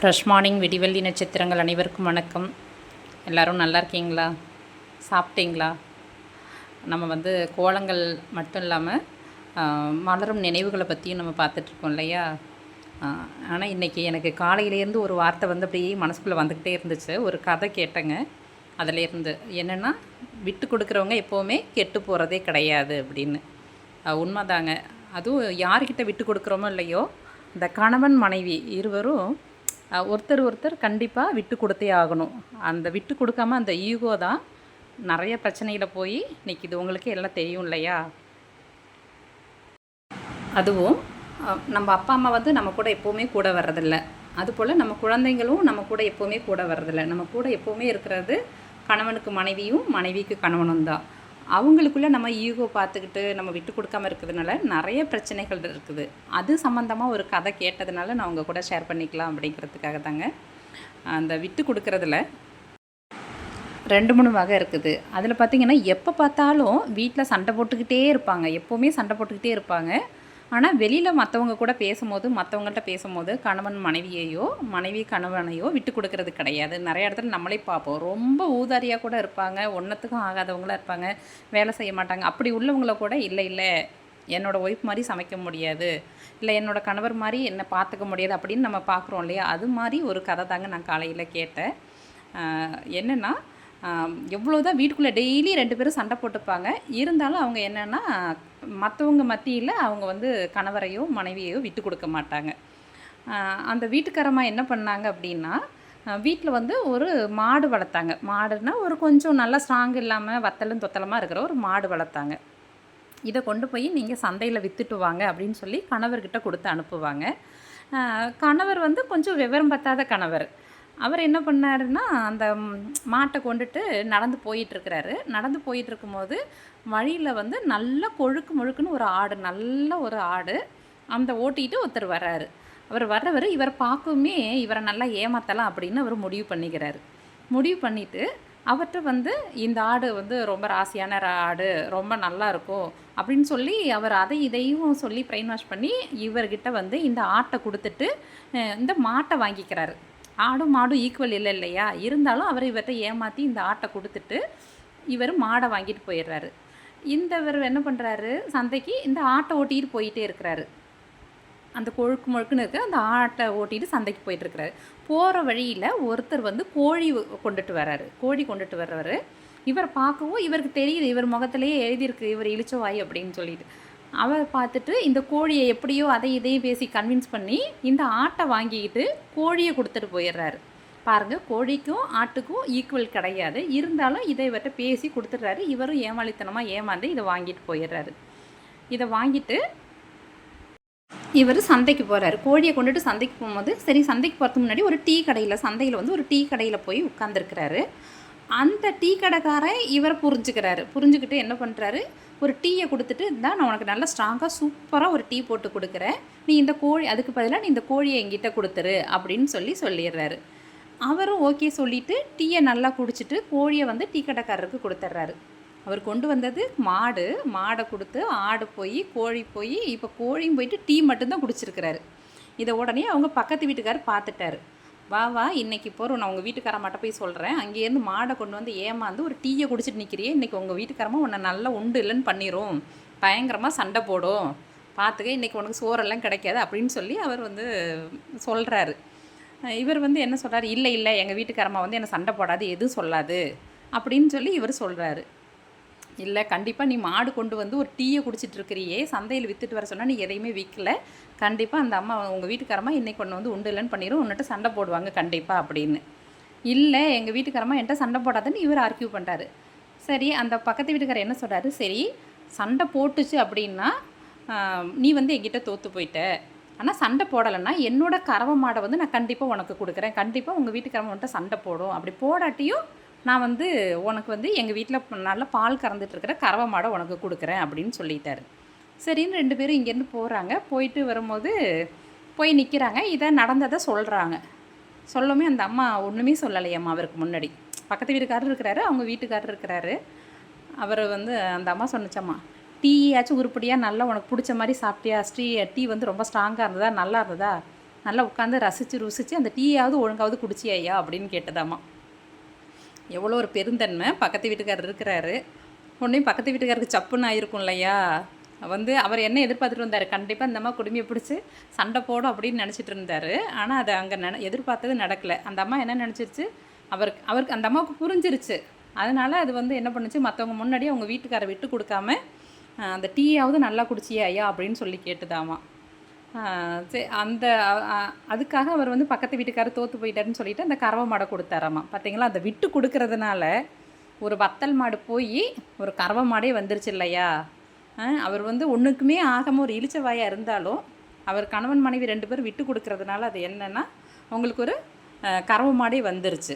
Fresh morning விடிவெள்ளி நட்சத்திரங்கள் அனைவருக்கும் வணக்கம். எல்லாரும் நல்லா இருக்கீங்களா? சாப்பிட்டீங்களா? நம்ம வந்து கோலங்கள் மட்டும் இல்லாமல் மலரும் நினைவுகளை பற்றியும் நம்ம பார்த்துட்ருக்கோம் இல்லையா? ஆனால் இன்றைக்கி எனக்கு காலையிலேருந்து ஒரு வார்த்தை வந்து அப்படியே மனசுக்குள்ளே வந்துக்கிட்டே இருந்துச்சு. ஒரு கதை கேட்டேங்க. அதிலேருந்து என்னென்னா விட்டு கொடுக்குறவங்க எப்போவுமே கெட்டு போகிறதே கிடையாது அப்படின்னு. உண்மைதாங்க. அதுவும் யார்கிட்ட விட்டு கொடுக்குறோமோ இல்லையோ இந்த கணவன் மனைவி இருவரும் ஒருத்தர் ஒருத்தர் கண்டிப்பாக விட்டு கொடுத்தே ஆகணும். அந்த விட்டு கொடுக்காம அந்த ஈகோ தான் நிறைய பிரச்சனையில் போய் நிற்கிது உங்களுக்கு எல்லாம் தெரியும் இல்லையா? அதுவும் நம்ம அப்பா அம்மா வந்து நம்ம கூட எப்போவுமே கூட வர்றதில்ல. அதுபோல் நம்ம குழந்தைங்களும் நம்ம கூட எப்போவுமே கூட வர்றதில்ல. நம்ம கூட எப்போவுமே இருக்கிறது கணவனுக்கு மனைவியும் மனைவிக்கு கணவனும் தான். அவங்களுக்குள்ளே நம்ம ஈகோ பார்த்துக்கிட்டு நம்ம விட்டு கொடுக்காம இருக்கிறதுனால நிறைய பிரச்சனைகள் இருக்குது. அது சம்மந்தமாக ஒரு கதை கேட்டதுனால நான் உங்கள் கூட ஷேர் பண்ணிக்கலாம் அப்படிங்கிறதுக்காக தாங்க. அந்த விட்டு கொடுக்குறதுல ரெண்டு மூணு வகை இருக்குது. அதில் பார்த்தீங்கன்னா எப்போ பார்த்தாலும் வீட்டில் சண்டை போட்டுக்கிட்டே இருப்பாங்க. எப்போவுமே சண்டை போட்டுக்கிட்டே இருப்பாங்க. ஆனால் வெளியில் மற்றவங்க கூட பேசும்போது மற்றவங்கள்ட்ட பேசும்போது கணவன் மனைவியையோ மனைவி கணவனையோ விட்டு கொடுக்கறது கிடையாது. நிறைய இடத்துல நம்மளே பார்ப்போம். ரொம்ப ஊதாரியாக கூட இருப்பாங்க. ஒன்றத்துக்கும் ஆகாதவங்களாக இருப்பாங்க. வேலை செய்ய மாட்டாங்க. அப்படி உள்ளவங்கள கூட இல்லை இல்லை என்னோடய ஒய்ஃப் மாதிரி சமைக்க முடியாது. இல்லை என்னோடய கணவர் மாதிரி என்னை பார்த்துக்க முடியாது. அப்படின்னு நம்ம பார்க்குறோம் இல்லையா? அது மாதிரி ஒரு கதை தாங்க நான் காலையில் கேட்டேன். என்னென்னா எவ்வளோ எவ்வளோதான் வீட்டுக்குள்ளே டெய்லி ரெண்டு பேரும் சண்டை போட்டுப்பாங்க. இருந்தாலும் அவங்க என்னென்னா மற்றவங்க மத்தியில் அவங்க வந்து கணவரையோ மனைவியையோ விட்டு கொடுக்க மாட்டாங்க. அந்த வீட்டுக்காரம்மா என்ன பண்ணாங்க அப்படின்னா வீட்டில் வந்து ஒரு மாடு வளர்த்தாங்க. மாடுன்னா ஒரு கொஞ்சம் நல்லா ஸ்ட்ராங் இல்லாமல் வத்தலும் தொத்தலமாக இருக்கிற ஒரு மாடு வளர்த்தாங்க. இதை கொண்டு போய் நீங்கள் சந்தையில் விற்றுட்டு வாங்க அப்படின்னு சொல்லி கணவர்கிட்ட கொடுத்து அனுப்புவாங்க. கணவர் வந்து கொஞ்சம் விவரம் பத்தாத கணவர். அவர் என்ன பண்ணாருன்னா அந்த மாட்டை கொண்டுட்டு நடந்து போயிட்டுருக்கிறாரு. நடந்து போயிட்டு இருக்கும்போது வழியில் வந்து நல்ல கொழுக்கு முழுக்குன்னு ஒரு ஆடு நல்ல ஒரு ஆடு அந்த ஓட்டிகிட்டு ஒருத்தர் வர்றாரு. அவர் வர்றவர் இவர் பார்க்குமே இவரை நல்லா ஏமாத்தலாம் அப்படின்னு அவர் முடிவு பண்ணிக்கிறாரு. முடிவு பண்ணிட்டு அவர்கிட்ட வந்து இந்த ஆடு வந்து ரொம்ப ராசியான ஆடு ரொம்ப நல்லா இருக்கும் அப்படின்னு சொல்லி அவர் அதை இதையும் சொல்லி பிரெயின் வாஷ் பண்ணி இவர்கிட்ட வந்து இந்த ஆட்டை கொடுத்துட்டு இந்த மாட்டை வாங்கிக்கிறாரு. ஆடும் மாடும் ஈக்குவல் இல்லை இல்லையா? இருந்தாலும் அவர் இவர்கிட்ட ஏமாற்றி இந்த ஆட்டை கொடுத்துட்டு இவர் மாடை வாங்கிட்டு போயிடுறாரு. இந்த இவர் என்ன பண்ணுறாரு சந்தைக்கு இந்த ஆட்டை ஓட்டிகிட்டு போயிட்டே இருக்கிறாரு. அந்த கொழுக்கு முழுக்குன்னு இருக்க. அந்த ஆட்டை ஓட்டிட்டு சந்தைக்கு போயிட்டுருக்கிறாரு போகிற வழியில் ஒருத்தர் வந்து கோழி கொண்டுட்டு வர்றாரு. கோழி கொண்டுட்டு வர்றவர். இவர் பார்க்கவும் இவருக்கு தெரியுது இவர் முகத்திலேயே எழுதியிருக்கு இவர் இளிச்சவாய் அப்படின்னு சொல்லிட்டு. அவர் பார்த்துட்டு இந்த கோழியை எப்படியோ அதை இதையும் பேசி கன்வின்ஸ் பண்ணி இந்த ஆட்டை வாங்கிக்கிட்டு கோழியை கொடுத்துட்டு போயிடுறாரு. பாருங்கள் கோழிக்கும் ஆட்டுக்கும் ஈக்குவல் கிடையாது. இருந்தாலும் இதை இவர்கிட்ட பேசி கொடுத்துட்றாரு. இவரும் ஏமாளித்தனமாக ஏமாந்து இதை வாங்கிட்டு போயிடுறாரு. இதை வாங்கிட்டு இவர் சந்தைக்கு போகிறாரு கோழியை கொண்டுட்டு சந்தைக்கு போகும்போது சரி சந்தைக்கு போகிறதுக்கு முன்னாடி ஒரு டீ கடையில் சந்தையில் வந்து ஒரு டீ கடையில் போய் உட்காந்துருக்கிறாரு அந்த டீ கடைக்காரன் இவரை புரிஞ்சுக்கிறாரு. புரிஞ்சுக்கிட்டு என்ன பண்ணுறாரு ஒரு டீயை கொடுத்துட்டு இருந்தால் நான் உனக்கு நல்லா ஸ்ட்ராங்காக சூப்பராக ஒரு டீ போட்டு கொடுக்குறேன். நீ இந்த கோழி அதுக்கு பதிலாக நீ இந்த கோழியை எங்கிட்ட கொடுத்துரு அப்படின்னு சொல்லி சொல்லிடுறாரு. அவரும் ஓகே சொல்லிவிட்டு டீயை நல்லா குடிச்சிட்டு கோழியை வந்து டீ கடைக்காரருக்கு கொடுத்துட்றாரு. அவர் கொண்டு வந்தது மாடு. மாடை கொடுத்து ஆடு போய் கோழி போய் இப்போ கோழியும் போயிட்டு டீ மட்டும்தான் குடிச்சிருக்கிறாரு. இதை உடனே அவங்க பக்கத்து வீட்டுக்காரர் பார்த்துட்டாரு. வா வா இன்னைக்கு போகிறோம் நான் உங்கள் வீட்டுக்காரமாட்ட போய் சொல்கிறேன் அங்கேருந்து மாடை கொண்டு வந்து ஏமாந்து ஒரு டீயை குடிச்சிட்டு நிற்கிறியே இன்றைக்கி உங்கள் வீட்டுக்காரமாக உன்னை நல்லா உண்டு இல்லைன்னு பண்ணிடும் பயங்கரமாக சண்டை போடும். பார்த்துக்க இன்றைக்கி உனக்கு சோறெல்லாம் கிடைக்காது அப்படின்னு சொல்லி அவர் வந்து சொல்கிறாரு இவர் வந்து என்ன சொல்கிறார் இல்லை இல்லை எங்கள் வீட்டுக்காரம்மா வந்து என்னை சண்டை போடாது எதுவும் சொல்லாது. அப்படின்னு சொல்லி இவர் சொல்கிறாரு இல்லை கண்டிப்பாக நீ மாடு கொண்டு வந்து ஒரு டீயை குடிச்சிட்டு இருக்கிறியே சந்தையில் விற்றுட்டு வர சொன்னால் நீ எதையுமே விற்கல கண்டிப்பாக அந்த அம்மா உங்கள் வீட்டுக்காரமா இன்னைக்கு கொண்டு வந்து உண்டு இல்லைன்னு பண்ணிடும் உன்னிட்ட சண்டை போடுவாங்க கண்டிப்பாக அப்படின்னு. இல்லை எங்கள் வீட்டுக்காரமா என்கிட்ட சண்டை போடாதுன்னு இவர் ஆர்கியூ பண்ணுறாரு சரி அந்த பக்கத்து வீட்டுக்காரர் என்ன சொல்கிறாரு சரி சண்டை போட்டுச்சு அப்படின்னா நீ வந்து என்கிட்ட தோற்று போயிட்ட. ஆனால் சண்டை போடலைன்னா என்னோட கறவை மாடை வந்து நான் கண்டிப்பாக உனக்கு கொடுக்குறேன். கண்டிப்பாக உங்கள் வீட்டுக்காரம்மா வந்துட்டு சண்டை போடும். அப்படி போடாட்டியும் நான் வந்து உனக்கு வந்து எங்கள் வீட்டில் நல்லா பால் கறந்துட்டுருக்கிற கறவை மாடை உனக்கு கொடுக்குறேன் அப்படின்னு சொல்லிட்டாரு. சரின்னு ரெண்டு பேரும் இங்கேருந்து போகிறாங்க போயிட்டு வரும்போது போய் நிற்கிறாங்க இதை நடந்ததை சொல்கிறாங்க சொல்லவுமே அந்த அம்மா ஒன்றுமே சொல்லலையம்மா அவருக்கு முன்னாடி. பக்கத்து வீட்டுக்காரர் இருக்கிறாரு அவங்க வீட்டுக்காரர் இருக்கிறாரு. அவர் வந்து அந்த அம்மா சொன்னச்சம்மா டீயாச்சும் உருப்படியாக நல்லா உனக்கு பிடிச்ச மாதிரி சாப்பிட்டியா? ஸ்ரீ டீ வந்து ரொம்ப ஸ்ட்ராங்காக இருந்ததா? நல்லா இருந்ததா? நல்லா உட்காந்து ரசித்து ருசித்து அந்த டீயாவது ஒழுங்காவது குடிச்சியாயா அப்படின்னு கேட்டதாம்மா. எவ்வளோ ஒரு பெருந்தன்மை. பக்கத்து வீட்டுக்காரர் இருக்கிறாரு. உடனே பக்கத்து வீட்டுக்காருக்கு சப்புன்னு ஆயிருக்கும் இல்லையா? வந்து அவர் என்ன எதிர்பார்த்துட்டு வந்தார்? கண்டிப்பாக இந்த அம்மா குடுமையை பிடிச்சி சண்டை போடும் அப்படின்னு நினச்சிட்டு இருந்தார். ஆனால் அது அங்கே நட எதிர்பார்த்தது நடக்கலை. அந்த அம்மா என்ன நினச்சிருச்சு? அவருக்கு அவருக்கு அந்த அம்மாவுக்கு புரிஞ்சிருச்சு. அதனால் அது வந்து என்ன பண்ணுச்சு? மற்றவங்க முன்னாடி அவங்க வீட்டுக்காரை விட்டு கொடுக்காம அந்த டீயாவது நல்லா குடிச்சியா ஐயா? அப்படின்னு சொல்லி கேட்டுதாமா. சரி அந்த அதுக்காக அவர் வந்து பக்கத்து வீட்டுக்காரர் தோற்று போயிட்டாருன்னு சொல்லிட்டு அந்த கறவை மாடை கொடுத்தாராமா. பார்த்தீங்களா அந்த விட்டு கொடுக்கறதுனால ஒரு வத்தல் மாடு போய் ஒரு கறவை மாடே வந்துருச்சு இல்லையா? அவர் வந்து ஒன்றுக்குமே ஆகாமல் ஒரு இழிச்சவாயாக இருந்தாலும் அவர் கணவன் மனைவி ரெண்டு பேரும் விட்டு கொடுக்கறதுனால அது என்னன்னா உங்களுக்கு ஒரு கறவை மாடே வந்துருச்சு.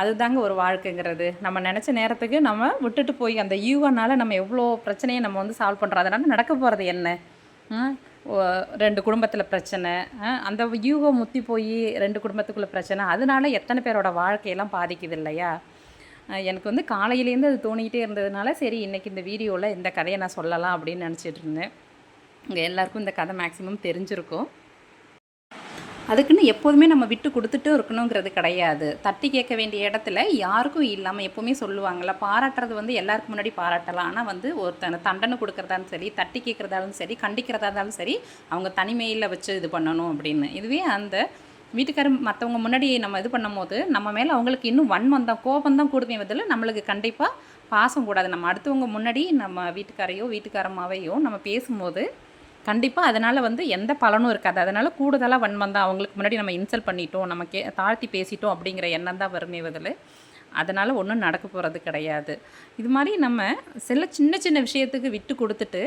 அதுதாங்க ஒரு வாழ்க்கைங்கிறது. நம்ம நினச்ச நேரத்துக்கு நம்ம விட்டுட்டு போய் அந்த ஈகோனால நம்ம எவ்வளோ பிரச்சனையை நம்ம வந்து சால்வ் பண்ணுறோம் அதனால் நடக்க போகிறது என்ன? ம், ரெண்டு குடும்பத்தில் பிரச்சனை. அந்த யூகம் முத்தி போய் ரெண்டு குடும்பத்துக்குள்ள பிரச்சனை. அதனால எத்தனை பேரோட வாழ்க்கையெல்லாம் பாதிக்குது இல்லையா? எனக்கு வந்து காலையிலேருந்து அது தோணிக்கிட்டே இருந்ததுனால சரி இன்றைக்கி இந்த வீடியோவில் இந்த கதையை நான் சொல்லலாம் அப்படின்னு நினச்சிட்டு இருந்தேன். இங்கே எல்லாருக்கும் இந்த கதை மேக்ஸிமம் தெரிஞ்சிருக்கும். அதுக்குன்னு எப்போதுமே நம்ம விட்டு கொடுத்துட்டு இருக்கணுங்கிறது கிடையாது. தட்டி கேட்க வேண்டிய இடத்துல யாருக்கும் இல்லாமல் எப்போவுமே சொல்லுவாங்கள்ல பாராட்டுறது வந்து எல்லாருக்கும் முன்னாடி பாராட்டலாம். ஆனால் வந்து ஒருத்தனை தண்டனை கொடுக்குறதாலும் சரி தட்டி கேட்குறதாலும் சரி கண்டிக்கிறதா இருந்தாலும் சரி அவங்க தனிமையில் வச்சு இது பண்ணணும் அப்படின்னு. இதுவே அந்த வீட்டுக்காரர் மற்றவங்க முன்னாடி நம்ம இது பண்ணும்போது நம்ம மேலே அவங்களுக்கு இன்னும் வன்மம் தான் கோபம் தான் கூடுமே பதில் நம்மளுக்கு கண்டிப்பாக பாசம் கூடாது. நம்ம அடுத்தவங்க முன்னாடி நம்ம வீட்டுக்காரையோ வீட்டுக்காரமாவையோ நம்ம பேசும்போது கண்டிப்பாக அதனால் வந்து எந்த பலனும் இருக்காது. அதனால் கூடுதலாக வன்மம் தான். அவங்களுக்கு முன்னாடி நம்ம இன்சல்ட் பண்ணிட்டோம். நம்ம கே தாழ்த்தி பேசிட்டோம் அப்படிங்கிற எண்ணம் தான் வருமே பதில் அதனால் ஒன்றும் நடக்க போகிறது கிடையாது. இது மாதிரி நம்ம சில சின்ன சின்ன விஷயத்துக்கு விட்டு கொடுத்துட்டு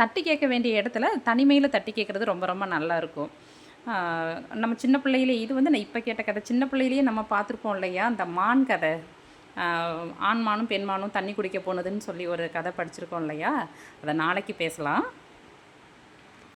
தட்டி கேட்க வேண்டிய இடத்துல தனிமையில் தட்டி கேட்குறது ரொம்ப ரொம்ப நல்லாயிருக்கும் நம்ம சின்ன பிள்ளையிலே இது வந்து நான் இப்போ கேட்ட கதை. சின்ன பிள்ளையிலேயே நம்ம பார்த்துருப்போம் இல்லையா? அந்த மான் கதை. ஆண்மானும் ஆண் மானும் பெண் மானும் தண்ணி குடிக்க போனதுன்னு சொல்லி ஒரு கதை படிச்சிருக்கோம் இல்லையா? அதை நாளைக்கு பேசலாம்.